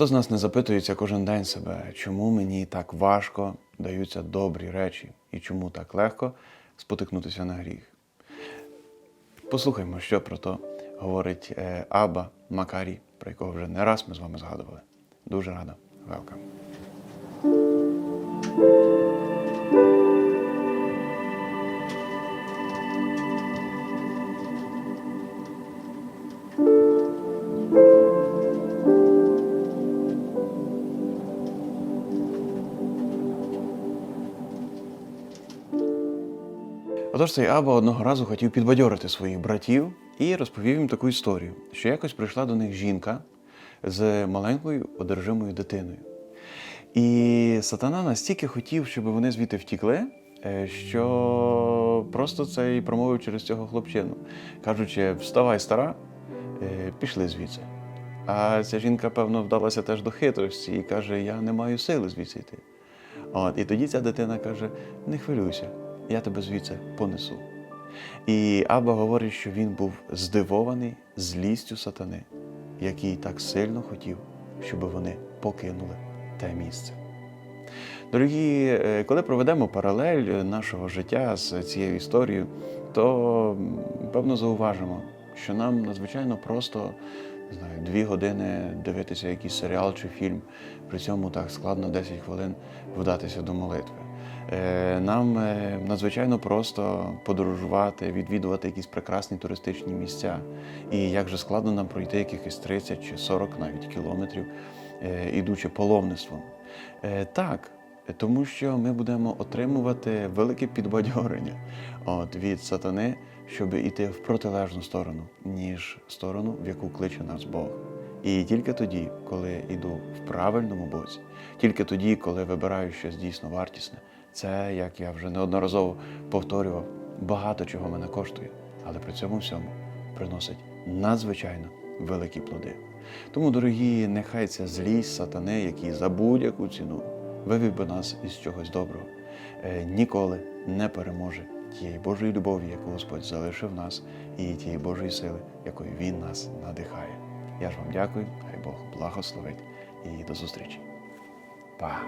Хто з нас не запитується кожен день себе, чому мені так важко даються добрі речі і чому так легко спотикнутися на гріх? Послухаймо, що про то говорить е, Аба Макарі, про якого вже не раз ми з вами згадували. Дуже рада. Велкам. Отож, цей Аба одного разу хотів підбадьорити своїх братів і розповів їм таку історію, що якось прийшла до них жінка з маленькою одержимою дитиною. І сатана настільки хотів, щоб вони звідти втікли, е, що просто це і промовив через цього хлопчину, кажучи: вставай, стара, е, пішли звідси. А ця жінка, певно, вдалася теж до хитрості і каже: Я не маю сили звідси йти. От, і тоді ця дитина каже: не хвилюйся, я тебе звідси понесу. І Аба говорить, що він був здивований злістю сатани, який так сильно хотів, щоб вони покинули те місце. Дорогі, е, коли проведемо паралель нашого життя з цією історією, то певно зауважимо, що нам надзвичайно просто не знаю, дві години дивитися якийсь серіал чи фільм, при цьому так складно 10 хвилин вдатися до молитви. Е, Нам е, надзвичайно просто подорожувати, відвідувати якісь прекрасні туристичні місця. І як же складно нам пройти якихось 30 чи 40 навіть кілометрів, е, ідучи паломництвом. Е, Так, тому що ми будемо отримувати велике підбадьорення от, від сатани, щоб іти в протилежну сторону, ніж сторону, в яку кличе нас Бог. І тільки тоді, коли йду в правильному боці, тільки тоді, коли вибираю щось дійсно вартісне, це, як я вже неодноразово повторював, багато чого мене коштує, але при цьому всьому приносить надзвичайно великі плоди. Тому, дорогі, нехай ця злість сатани, який за будь-яку ціну вивів би нас із чогось доброго, е, ніколи не переможе тієї Божої любові, яку Господь залишив нас, і тієї Божої сили, якою Він нас надихає. Я ж вам дякую, хай Бог благословить і до зустрічі. Па!